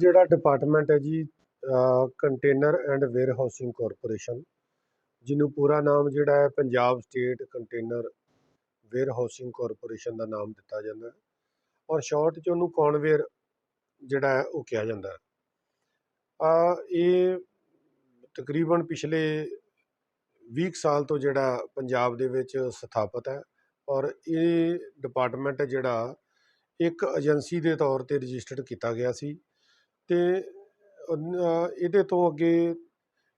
ਜਿਹੜਾ ਡਿਪਾਰਟਮੈਂਟ ਹੈ ਜੀ container and warehousing corporation ਜਿਹਨੂੰ ਪੂਰਾ ਨਾਮ ਜਿਹੜਾ ਹੈ Punjab state container warehousing corporation ਦਾ ਨਾਮ ਦਿੱਤਾ ਜਾਂਦਾ ਹੈ। ਔਰ ਸ਼ਾਰਟ 'ਚ ਉਹਨੂੰ ਕੌਨਵੇਅਰ ਜਿਹੜਾ ਹੈ ਉਹ ਕਿਹਾ ਜਾਂਦਾ ਹੈ। ਆ ਇਹ ਤਕਰੀਬਨ ਪਿਛਲੇ 20 ਕੁ ਸਾਲ ਤੋਂ ਜਿਹੜਾ ਪੰਜਾਬ ਦੇ ਵਿੱਚ ਸਥਾਪਿਤ ਹੈ ਔਰ ਇਹ ਡਿਪਾਰਟਮੈਂਟ ਜਿਹੜਾ ਇੱਕ ਏਜੰਸੀ ਦੇ ਤੌਰ ਤੇ ਰਜਿਸਟਰਡ ਕੀਤਾ ਗਿਆ ਸੀ। ਅਤੇ ਇਹਦੇ ਤੋਂ ਅੱਗੇ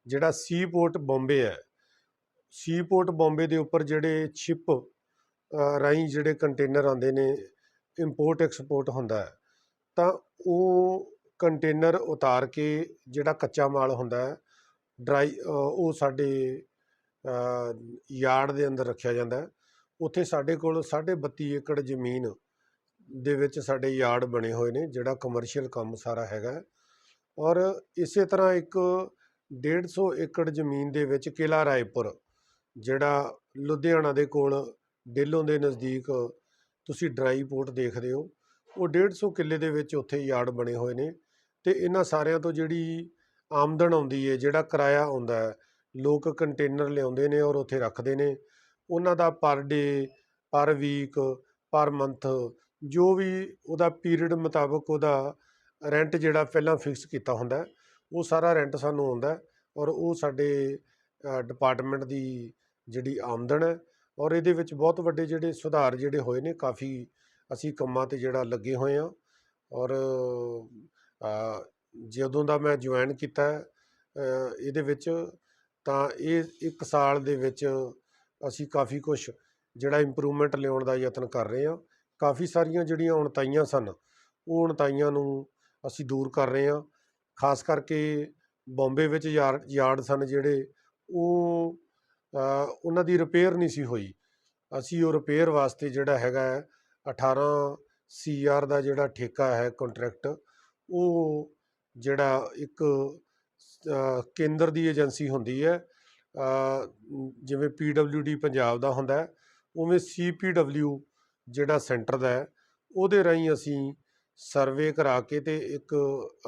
ਜਿਹੜਾ ਸੀ ਪੋਰਟ ਬੰਬੇ ਹੈ, ਸੀ ਪੋਰਟ ਬੰਬੇ ਦੇ ਉੱਪਰ ਜਿਹੜੇ ਸ਼ਿਪ ਰਾਹੀਂ ਜਿਹੜੇ ਕੰਟੇਨਰ ਆਉਂਦੇ ਨੇ ਇੰਪੋਰਟ ਐਕਸਪੋਰਟ ਹੁੰਦਾ ਹੈ, ਤਾਂ ਉਹ ਕੰਟੇਨਰ ਉਤਾਰ ਕੇ ਜਿਹੜਾ ਕੱਚਾ ਮਾਲ ਹੁੰਦਾ ਹੈ, ਡਰਾਈ ਉਹ ਸਾਡੇ ਯਾਰਡ ਦੇ ਅੰਦਰ ਰੱਖਿਆ ਜਾਂਦਾ ਉੱਥੇ ਸਾਡੇ ਕੋਲ 32 ਏਕੜ ਜ਼ਮੀਨ ਦੇ ਵਿੱਚ ਸਾਡੇ ਯਾਰਡ ਬਣੇ ਹੋਏ ਨੇ, ਜਿਹੜਾ ਕਮਰਸ਼ੀਅਲ ਕੰਮ ਸਾਰਾ ਹੈਗਾ ਔਰ ਇਸੇ ਤਰ੍ਹਾਂ ਇੱਕ 150 ਏਕੜ ਜ਼ਮੀਨ ਦੇ ਵਿੱਚ ਕਿਲਾ ਰਾਏਪੁਰ, ਜਿਹੜਾ ਲੁਧਿਆਣਾ ਦੇ ਕੋਲ ਡੇਲੋਂ ਦੇ ਨਜ਼ਦੀਕ ਤੁਸੀਂ ਡਰਾਈ ਪੋਰਟ ਦੇਖਦੇ ਹੋ, ਉਹ 150 ਕਿੱਲੇ ਦੇ ਵਿੱਚ ਉੱਥੇ ਯਾਰਡ ਬਣੇ ਹੋਏ ਨੇ। ਤੇ ਇਹਨਾਂ ਸਾਰਿਆਂ ਤੋਂ ਜਿਹੜੀ ਆਮਦਨ ਆਉਂਦੀ ਹੈ, ਜਿਹੜਾ ਕਿਰਾਇਆ ਆਉਂਦਾ ਹੈ, ਲੋਕ ਕੰਟੇਨਰ ਲਿਆਉਂਦੇ ਨੇ ਔਰ ਉੱਥੇ ਰੱਖਦੇ ਨੇ। ਉਹਨਾਂ ਦਾ ਪਰ ਡੇ, ਪਰ ਵੀਕ, ਪਰ ਮੰਥ ਜੋ ਵੀ ਉਹਦਾ ਪੀਰੀਅਡ ਮੁਤਾਬਕ ਉਹਦਾ ਰੈਂਟ ਜਿਹੜਾ ਪਹਿਲਾਂ ਫਿਕਸ ਕੀਤਾ ਹੁੰਦਾ ਉਹ ਸਾਰਾ ਰੈਂਟ ਸਾਨੂੰ ਆਉਂਦਾ ਔਰ ਉਹ ਸਾਡੇ ਡਿਪਾਰਟਮੈਂਟ ਦੀ ਜਿਹੜੀ ਆਮਦਨ ਹੈ ਔਰ ਇਹਦੇ ਵਿੱਚ ਬਹੁਤ ਵੱਡੇ ਜਿਹੜੇ ਸੁਧਾਰ ਜਿਹੜੇ ਹੋਏ ਨੇ, ਕਾਫੀ ਅਸੀਂ ਕੰਮਾਂ ਤੇ ਜਿਹੜਾ ਲੱਗੇ ਹੋਏ ਹਾਂ ਔਰ ਜਦੋਂ ਦਾ ਮੈਂ ਜੁਆਇਨ ਕੀਤਾ ਇਹਦੇ ਵਿੱਚ ਤਾਂ ਇਹ ਇੱਕ ਸਾਲ ਦੇ ਵਿੱਚ ਅਸੀਂ ਕਾਫੀ ਕੁਝ ਜਿਹੜਾ ਇੰਪਰੂਵਮੈਂਟ ਲਿਆਉਣ ਦਾ ਯਤਨ ਕਰ ਰਹੇ ਹਾਂ ਕਾਫੀ ਸਾਰੀਆਂ ਜਿਹੜੀਆਂ ਉਣਤਾਈਆਂ ਸਨ ਉਹ ਉਣਤਾਈਆਂ ਨੂੰ ਅਸੀਂ ਦੂਰ ਕਰ ਰਹੇ ਹਾਂ। ਖਾਸ ਕਰਕੇ ਬੰਬੇ ਵਿੱਚ ਯਾਰ ਯਾਰਡ ਸਨ ਜਿਹੜੇ ਉਹ ਉਹਨਾਂ ਦੀ ਰਿਪੇਅਰ ਨਹੀਂ ਸੀ ਹੋਈ। ਅਸੀਂ ਉਹ ਰਿਪੇਅਰ ਵਾਸਤੇ ਜਿਹੜਾ ਹੈਗਾ ਹੈ 18 ਸੀਆਰ ਦਾ ਜਿਹੜਾ ਠੇਕਾ ਹੈ ਕੰਟਰੈਕਟ ਉਹ ਜਿਹੜਾ ਇੱਕ ਕੇਂਦਰ ਦੀ ਏਜੰਸੀ ਹੁੰਦੀ ਹੈ ਅ, ਜਿਵੇਂ ਪੀਡਬਲਯੂਡੀ ਪੰਜਾਬ ਦਾ ਹੁੰਦਾ ਹੈ ਉਵੇਂ ਸੀਪੀਡਬਲਯੂ ਜਿਹੜਾ ਸੈਂਟਰ ਦਾ ਹੈ, ਉਹਦੇ ਰਾਹੀਂ ਅਸੀਂ ਸਰਵੇ ਕਰਾ ਕੇ ਤੇ ਇੱਕ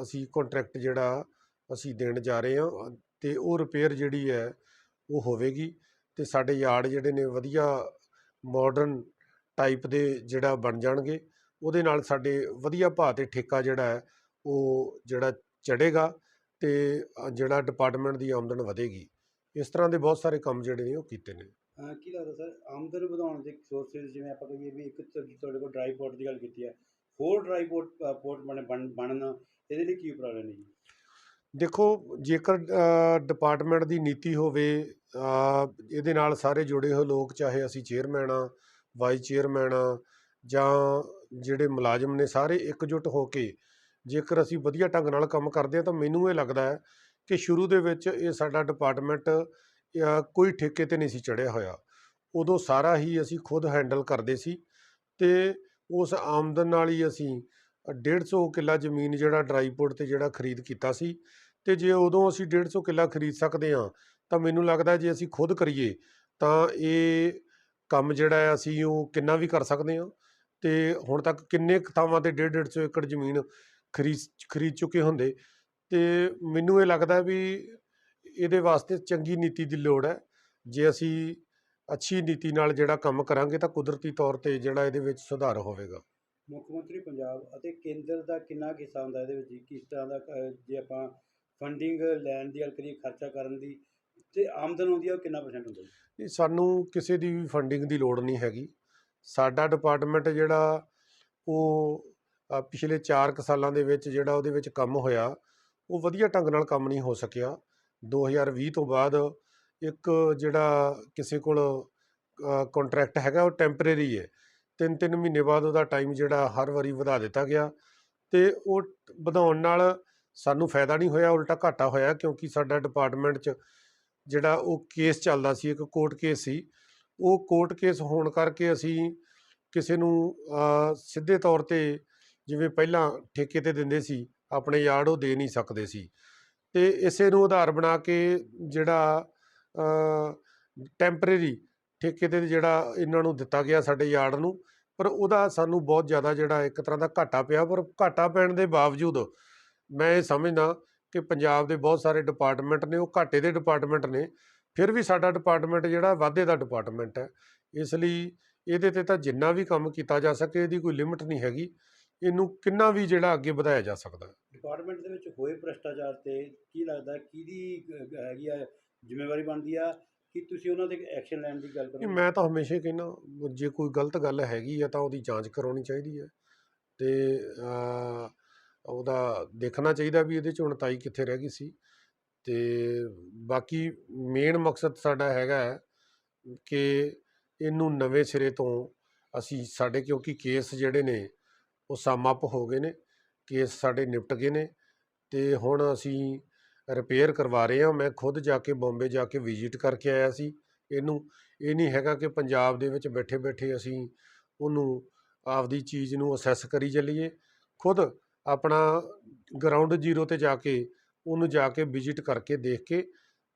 ਅਸੀਂ ਕੰਟਰੈਕਟ ਜਿਹੜਾ ਅਸੀਂ ਦੇਣ ਜਾ ਰਹੇ ਹਾਂ, ਤੇ ਉਹ ਰਿਪੇਅਰ ਜਿਹੜੀ ਹੈ, ਉਹ ਹੋਵੇਗੀ। ਤੇ ਸਾਡੇ ਯਾਰਡ ਜਿਹੜੇ ਨੇ, ਵਧੀਆ ਮਾਡਰਨ ਟਾਈਪ ਦੇ ਜਿਹੜਾ ਬਣ ਜਾਣਗੇ। ਉਹਦੇ ਨਾਲ ਸਾਡੇ ਵਧੀਆ ਭਾਅ ਤੇ ਠੇਕਾ ਜਿਹੜਾ ਹੈ, ਉਹ ਜਿਹੜਾ ਚੜ੍ਹੇਗਾ ਤੇ ਜਿਹੜਾ ਡਿਪਾਰਟਮੈਂਟ ਦੀ ਆਮਦਨ ਵਧੇਗੀ। ਇਸ ਤਰ੍ਹਾਂ ਦੇ ਬਹੁਤ ਸਾਰੇ ਕੰਮ ਜਿਹੜੇ ਨੇ ਉਹ ਕੀਤੇ ਨੇ। ਅਹ ਕੀ ਲੱਗਦਾ ਸਰ ਆਮਦਨ ਵਧਾਉਣ ਦੇ ਸੋਰਸਿਸ ਜਿਵੇਂ ਆਪਾਂ ਕਹੀਏ ਵੀ ਇੱਕ ਤਾਂ ਤੁਹਾਡੇ ਕੋਲ ਡਰਾਈ ਪੋਰਟ ਦੀ ਗੱਲ ਕੀਤੀ ਹੈ ਹੋਰ ਡਰਾਈ ਪੋਰਟ ਪੋਰਟ ਬਣੇ ਬਣ ਬਣਨ ਇਹਦੇ ਲਈ ਕੀ ਉਪਰਾਲੇ ਨੇ ਜੀ? ਦੇਖੋ ਜੇਕਰ ਡਿਪਾਰਟਮੈਂਟ ਦੀ ਨੀਤੀ ਹੋਵੇ ਅ, ਇਹਦੇ ਨਾਲ ਸਾਰੇ ਜੁੜੇ ਹੋਏ ਲੋਕ ਚਾਹੇ ਅਸੀਂ ਚੇਅਰਮੈਨ ਆ ਵਾਈਸ ਚੇਅਰਮੈਨ ਆ ਜਾਂ ਜਿਹੜੇ ਮੁਲਾਜ਼ਮ ਨੇ ਸਾਰੇ ਇਕਜੁੱਟ ਹੋ ਕੇ ਜੇਕਰ ਅਸੀਂ ਵਧੀਆ ਢੰਗ ਨਾਲ ਕੰਮ ਕਰਦੇ ਹਾਂ ਤਾਂ ਮੈਨੂੰ ਇਹ ਲੱਗਦਾ ਹੈ ਕਿ ਸ਼ੁਰੂ ਦੇ ਵਿੱਚ ਇਹ ਸਾਡਾ ਡਿਪਾਰਟਮੈਂਟ ਕੋਈ ਠੇਕੇ ਤੇ ਨਹੀਂ ਸੀ ਚੜਿਆ ਹੋਇਆ। ਉਦੋਂ ਸਾਰਾ ਹੀ ਅਸੀਂ ਖੁਦ ਹੈਂਡਲ ਕਰਦੇ ਸੀ ਤੇ ਉਸ ਆਮਦਨ ਨਾਲ ਹੀ ਅਸੀਂ 150 ਕਿੱਲਾ ਜ਼ਮੀਨ ਜਿਹੜਾ ਡਰਾਈਪੋਰਟ ਤੇ ਜਿਹੜਾ ਖਰੀਦ ਕੀਤਾ ਸੀ ਤੇ ਜੇ ਉਦੋਂ ਅਸੀਂ 150 ਕਿੱਲਾ ਖਰੀਦ ਸਕਦੇ ਹਾਂ, ਤਾਂ ਮੈਨੂੰ ਲੱਗਦਾ ਜੇ ਅਸੀਂ ਖੁਦ ਕਰੀਏ, ਤਾਂ ਇਹ ਕੰਮ ਜਿਹੜਾ ਹੈ ਅਸੀਂ ਉਹ ਕਿੰਨਾ ਵੀ ਕਰ ਸਕਦੇ ਹਾਂ। ਤੇ ਹੁਣ ਤੱਕ ਕਿੰਨੇ ਕੁ ਥਾਵਾਂ ਤੇ 1.5 150 ਏਕੜ ਜ਼ਮੀਨ ਖਰੀਦ ਖਰੀਦ ਚੁੱਕੇ ਹੁੰਦੇ ਤੇ ਮੈਨੂੰ ਇਹ ਲੱਗਦਾ ਵੀ ਇਹਦੇ ਵਾਸਤੇ ਚੰਗੀ ਨੀਤੀ ਦੀ ਲੋੜ ਹੈ। ਜੇ ਅਸੀਂ ਅੱਛੀ ਨੀਤੀ ਨਾਲ ਜਿਹੜਾ ਕੰਮ ਕਰਾਂਗੇ ਤਾਂ ਕੁਦਰਤੀ ਤੌਰ ਤੇ ਜਿਹੜਾ ਇਹਦੇ ਵਿੱਚ ਸੁਧਾਰ ਹੋਵੇਗਾ। ਮੁੱਖ ਮੰਤਰੀ ਪੰਜਾਬ ਅਤੇ ਕੇਂਦਰ ਦਾ ਕਿੰਨਾ ਹਿੱਸਾ ਹੁੰਦਾ ਇਹਦੇ ਵਿੱਚ? ਕਿਸ ਤਰ੍ਹਾਂ ਦਾ ਅਹ, ਜੇ ਆਪਾਂ ਫੰਡਿੰਗ ਲੈਣ ਦੀ ਗੱਲ ਕਰੀਏ ਖਰਚਾ ਕਰਨ ਦੀ ਤੇ ਆਮਦਨ ਆਉਂਦੀ ਹੈ ਉਹ ਕਿੰਨਾ ਪਰਸੈਂਟ ਹੁੰਦਾ ਜੀ? ਇਹ ਸਾਨੂੰ ਕਿਸੇ ਦੀ ਵੀ ਫੰਡਿੰਗ ਦੀ ਲੋੜ ਨਹੀਂ ਹੈਗੀ। ਸਾਡਾ ਡਿਪਾਰਟਮੈਂਟ ਜਿਹੜਾ ਉਹ ਅ, ਪਿਛਲੇ 4 ਕੁ ਸਾਲਾਂ ਦੇ ਵਿੱਚ ਜਿਹੜਾ ਉਹਦੇ ਵਿੱਚ ਕੰਮ ਹੋਇਆ ਉਹ ਵਧੀਆ ਢੰਗ ਨਾਲ ਕੰਮ ਨਹੀਂ ਹੋ ਸਕਿਆ। 2020 ਤੋਂ ਬਾਅਦ ਇੱਕ ਜਿਹੜਾ ਕਿਸੇ ਕੋਲ ਕੰਟਰੈਕਟ ਹੈਗਾ, ਉਹ ਟੈਂਪਰੇਰੀ ਹੈ ਤਿੰਨ ਤਿੰਨ ਮਹੀਨੇ ਬਾਅਦ ਉਹਦਾ ਟਾਈਮ ਜਿਹੜਾ ਹਰ ਵਾਰੀ ਵਧਾ ਦਿੱਤਾ ਗਿਆ ਤੇ ਉਹ ਵਧਾਉਣ ਨਾਲ ਸਾਨੂੰ ਫਾਇਦਾ ਨਹੀਂ ਹੋਇਆ, ਉਲਟਾ ਘਾਟਾ ਹੋਇਆ ਕਿਉਂਕਿ ਸਾਡਾ ਡਿਪਾਰਟਮੈਂਟ 'ਚ ਜਿਹੜਾ ਉਹ ਕੇਸ ਚੱਲਦਾ ਸੀ, ਇੱਕ ਕੋਰਟ ਕੇਸ ਸੀ। ਉਹ ਕੋਰਟ ਕੇਸ ਹੋਣ ਕਰਕੇ ਅਸੀਂ ਕਿਸੇ ਨੂੰ ਸਿੱਧੇ ਤੌਰ ਤੇ ਜਿਵੇਂ ਪਹਿਲਾਂ ਠੇਕੇ ਤੇ ਦਿੰਦੇ ਸੀ ਆਪਣੇ ਯਾਰਡ ਉਹ ਦੇ ਨਹੀਂ ਸਕਦੇ ਸੀ। ਤੇ ਇਸੇ ਨੂੰ ਆਧਾਰ ਬਣਾ ਕੇ ਜਿਹੜਾ ਟੈਂਪਰੇਰੀ ਠੇਕੇ ਤੇ ਜਿਹੜਾ ਇਹਨਾਂ ਨੂੰ ਦਿੱਤਾ ਗਿਆ ਸਾਡੇ ਯਾਰਡ ਨੂੰ, ਪਰ ਉਹਦਾ ਸਾਨੂੰ ਬਹੁਤ ਜ਼ਿਆਦਾ ਜਿਹੜਾ ਇੱਕ ਤਰ੍ਹਾਂ ਦਾ ਘਾਟਾ ਪਿਆ, ਪਰ ਘਾਟਾ ਪੈਣ ਦੇ ਬਾਵਜੂਦ ਮੈਂ ਇਹ ਸਮਝਦਾ ਕਿ ਪੰਜਾਬ ਦੇ ਬਹੁਤ ਸਾਰੇ ਡਿਪਾਰਟਮੈਂਟ ਨੇ, ਉਹ ਘਾਟੇ ਦੇ ਡਿਪਾਰਟਮੈਂਟ ਨੇ, ਫਿਰ ਵੀ ਸਾਡਾ ਡਿਪਾਰਟਮੈਂਟ ਜਿਹੜਾ ਵਾਧੇ ਦਾ ਡਿਪਾਰਟਮੈਂਟ ਹੈ। ਇਸ ਲਈ ਇਹਦੇ ਤੇ ਤਾਂ ਜਿੰਨਾ ਵੀ ਕੰਮ ਕੀਤਾ ਜਾ ਸਕੇ, ਇਹਦੀ ਕੋਈ ਲਿਮਿਟ ਨਹੀਂ ਹੈਗੀ। ਇਹਨੂੰ ਕਿੰਨਾ ਵੀ ਜਿਹੜਾ ਅੱਗੇ ਵਧਾਇਆ ਜਾ ਸਕਦਾ ਡਿਪਾਰਟਮੈਂਟ ਦੇ ਵਿੱਚ ਹੋਏ ਭ੍ਰਸ਼ਟਾਚਾਰ ਤੇ ਕੀ ਲੱਗਦਾ ਕਿਹਦੀ ਹੈਗੀ ਆ ਜ਼ਿੰਮੇਵਾਰੀ ਬਣਦੀ ਆ? ਕਿ ਤੁਸੀਂ ਉਹਨਾਂ ਤੇ ਐਕਸ਼ਨ ਲੈਣ ਦੀ ਗੱਲ ਕਰੋ ਮੈਂ ਤਾਂ ਹਮੇਸ਼ਾ ਹੀ ਕਹਿੰਦਾ ਜੇ ਕੋਈ ਗਲਤ ਗੱਲ ਹੈਗੀ ਆ ਤਾਂ ਉਹਦੀ ਜਾਂਚ ਕਰਾਉਣੀ ਚਾਹੀਦੀ ਹੈ। ਤੇ ਉਹਦਾ ਦੇਖਣਾ ਚਾਹੀਦਾ ਵੀ ਇਹਦੇ ਚ ਉਣਤਾਈ ਕਿੱਥੇ ਰਹਿ ਗਈ ਸੀ। ਤੇ ਬਾਕੀ ਮੇਨ ਮਕਸਦ ਸਾਡਾ ਹੈਗਾ ਹੈ ਕਿ ਇਹਨੂੰ ਨਵੇਂ ਸਿਰੇ ਤੋਂ ਅਸੀਂ ਸਾਡੇ ਕਿਉਂਕਿ ਕੇਸ ਜਿਹੜੇ ਨੇ ਉਹ ਸਮ ਅਪ ਹੋ ਗਏ ਨੇ, ਕੇਸ ਸਾਡੇ ਨਿਪਟ ਗਏ ਨੇ ਤੇ ਹੁਣ ਅਸੀਂ ਰਿਪੇਅਰ ਕਰਵਾ ਰਹੇ ਹਾਂ। ਮੈਂ ਖੁਦ ਜਾ ਕੇ ਬੰਬੇ ਜਾ ਕੇ ਵਿਜ਼ਿਟ ਕਰਕੇ ਆਇਆ ਸੀ ਇਹਨੂੰ। ਇਹ ਨਹੀਂ ਹੈਗਾ ਕਿ ਪੰਜਾਬ ਦੇ ਵਿੱਚ ਬੈਠੇ ਬੈਠੇ ਅਸੀਂ ਉਹਨੂੰ ਆਪਦੀ ਚੀਜ਼ ਨੂੰ ਅਸੈਸ ਕਰੀ ਚੱਲੀਏ। ਖੁਦ ਆਪਣਾ ਗਰਾਊਂਡ ਜ਼ੀਰੋ ਤੇ ਜਾ ਕੇ ਉਹਨੂੰ ਜਾ ਕੇ ਵਿਜ਼ਿਟ ਕਰਕੇ ਦੇਖ ਕੇ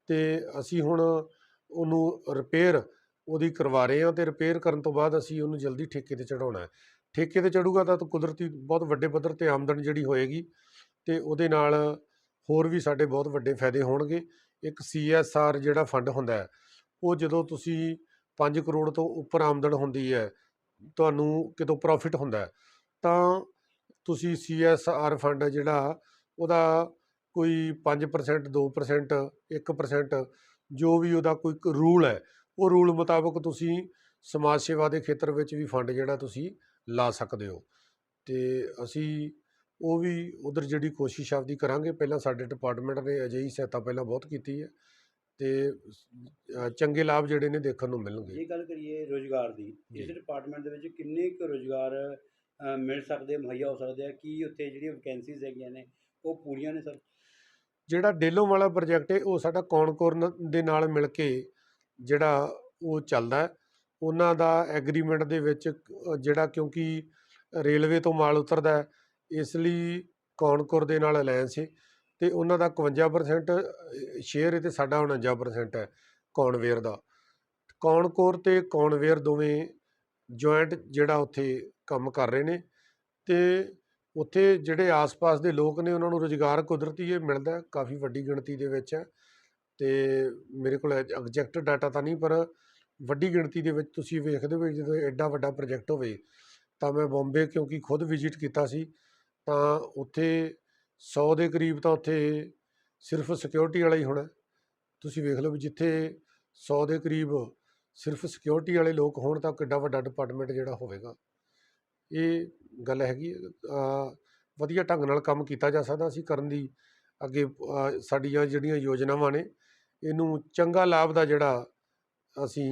ਤੇ ਅਸੀਂ ਹੁਣ ਉਹਨੂੰ ਰਿਪੇਅਰ ਉਹਦੀ ਕਰਵਾ ਰਹੇ ਹਾਂ ਤੇ ਰਿਪੇਅਰ ਕਰਨ ਤੋਂ ਬਾਅਦ ਅਸੀਂ ਉਹਨੂੰ ਜਲਦੀ ਠੇਕੇ ਤੇ ਚੜਾਉਣਾ ਹੈ। ਠੇਕੇ ਤੇ ਚੜੂਗਾ ਤਾਂ ਕੁਦਰਤੀ ਬਹੁਤ ਵੱਡੇ ਪੱਧਰ ਤੇ ਆਮਦਨ ਜਿਹੜੀ ਹੋਏਗੀ ਤੇ ਉਹਦੇ ਨਾਲ ਹੋਰ ਵੀ ਸਾਡੇ ਬਹੁਤ ਵੱਡੇ ਫਾਇਦੇ ਹੋਣਗੇ। ਇੱਕ ਸੀਐਸਆਰ ਜਿਹੜਾ ਫੰਡ ਹੁੰਦਾ ਉਹ ਜਦੋਂ ਤੁਸੀਂ 5 ਕਰੋੜ ਤੋਂ ਉੱਪਰ ਆਮਦਨ ਹੁੰਦੀ ਹੈ, ਤੁਹਾਨੂੰ ਕਿਤੋਂ ਪ੍ਰੋਫਿਟ ਹੁੰਦਾ ਤਾਂ ਤੁਸੀਂ ਸੀਐਸਆਰ ਫੰਡ ਜਿਹੜਾ, ਉਹਦਾ ਕੋਈ 5% 2% 1% ਜੋ ਵੀ ਉਹਦਾ ਕੋਈ ਰੂਲ ਹੈ, ਉਹ ਰੂਲ ਮੁਤਾਬਕ ਤੁਸੀਂ ਸਮਾਜ ਸੇਵਾ ਦੇ ਖੇਤਰ ਵਿੱਚ ਵੀ ਫੰਡ ਜਿਹੜਾ ਤੁਸੀਂ ਲਾ ਸਕਦੇ ਹੋ। ਤੇ ਅਸੀਂ ਉਹ ਵੀ ਉਧਰ ਜਿਹੜੀ ਕੋਸ਼ਿਸ਼ ਆਪਦੀ ਕਰਾਂਗੇ ਪਹਿਲਾਂ ਸਾਡੇ ਡਿਪਾਰਟਮੈਂਟ ਨੇ ਅਜਿਹੀ ਸਹਾਇਤਾ ਪਹਿਲਾਂ ਬਹੁਤ ਕੀਤੀ ਹੈ ਤੇ ਚੰਗੇ ਲਾਭ ਜਿਹੜੇ ਨੇ ਦੇਖਣ ਨੂੰ ਮਿਲਣਗੇ। ਜੇ ਗੱਲ ਕਰੀਏ ਰੋਜ਼ਗਾਰ ਦੀ ਇਸ। ਡਿਪਾਰਟਮੈਂਟ ਦੇ ਵਿੱਚ ਕਿੰਨੇ ਕੁ ਰੋਜ਼ਗਾਰ ਮਿਲ ਸਕਦੇ ਮੁਹੱਈਆ ਹੋ ਸਕਦੇ ਆ? ਕੀ ਉੱਥੇ ਜਿਹੜੀਆਂ ਵੈਕੈਂਸੀਜ਼ ਹੈਗੀਆਂ ਨੇ ਉਹ ਪੂਰੀਆਂ ਨੇ ਸਰ? ਜਿਹੜਾ ਡੇਲੋਂ ਵਾਲਾ ਪ੍ਰੋਜੈਕਟ ਹੈ ਉਹ ਸਾਡਾ ਕੌਨਕੋਰ ਨ- ਦੇ ਨਾਲ ਮਿਲ ਕੇ ਜਿਹੜਾ ਉਹ ਚੱਲਦਾ ਹੈ। ਉਹਨਾਂ ਦਾ ਐਗਰੀਮੈਂਟ ਦੇ ਵਿੱਚ ਜਿਹੜਾ ਕਿਉਂਕਿ ਰੇਲਵੇ ਤੋਂ ਮਾਲ ਉਤਰਦਾ ਇਸ ਲਈ ਕੌਨਕੋਰ ਦੇ ਨਾਲ ਅਲਾਇੰਸ ਹੈ ਤੇ ਉਹਨਾਂ ਦਾ 51% ਸ਼ੇਅਰ ਹੈ ਤੇ ਸਾਡਾ 49% ਹੈ ਕੌਣਵੇਅਰ ਦਾ। ਕੌਨਕੋਰ ਤੇ ਕੌਣਵੇਅਰ ਦੋਵੇਂ ਜੁਆਇੰਟ ਜਿਹੜਾ ਉੱਥੇ ਕੰਮ ਕਰ ਰਹੇ ਨੇ ਤੇ ਉੱਥੇ ਜਿਹੜੇ ਆਸ-ਪਾਸ ਦੇ ਲੋਕ ਨੇ ਉਹਨਾਂ ਨੂੰ ਰੁਜ਼ਗਾਰ ਕੁਦਰਤੀ ਇਹ ਮਿਲਦਾ ਕਾਫੀ ਵੱਡੀ ਗਿਣਤੀ ਦੇ ਵਿੱਚ ਹੈ ਤੇ ਮੇਰੇ ਕੋਲ ਐਗਜ਼ੈਕਟ ਡਾਟਾ ਤਾਂ ਨਹੀਂ ਪਰ ਵੱਡੀ ਗਿਣਤੀ ਦੇ ਵਿੱਚ ਤੁਸੀਂ ਵੇਖਦੇ ਹੋ ਜਦੋਂ ਐਡਾ ਵੱਡਾ ਪ੍ਰੋਜੈਕਟ ਹੋਵੇ, ਤਾਂ ਮੈਂ ਬੰਬੇ ਕਿਉਂਕਿ ਖੁਦ ਵਿਜ਼ਿਟ ਕੀਤਾ ਸੀ, ਤਾਂ ਉੱਥੇ 100 ਦੇ ਕਰੀਬ ਤਾਂ ਉੱਥੇ ਸਿਰਫ ਸਿਕਿਉਰਿਟੀ ਵਾਲਾ ਹੀ ਹੋਣਾ। ਤੁਸੀਂ ਵੇਖ ਲਓ ਵੀ ਜਿੱਥੇ 100 ਦੇ ਕਰੀਬ ਸਿਰਫ ਸਿਕਿਉਰਿਟੀ ਵਾਲੇ ਲੋਕ ਹੋਣ, ਤਾਂ ਕਿੱਡਾ ਵੱਡਾ ਡਿਪਾਰਟਮੈਂਟ ਜਿਹੜਾ ਹੋਵੇਗਾ। ਇਹ ਗੱਲ ਹੈਗੀ ਵਧੀਆ ਢੰਗ ਨਾਲ ਕੰਮ ਕੀਤਾ ਜਾ ਸਕਦਾ ਸੀ ਕਰਨ ਦੀ ਅੱਗੇ ਸਾਡੀਆਂ ਜਿਹੜੀਆਂ ਯੋਜਨਾਵਾਂ ਨੇ, ਇਹਨੂੰ ਚੰਗਾ ਲਾਭ ਦਾ ਜਿਹੜਾ ਅਸੀਂ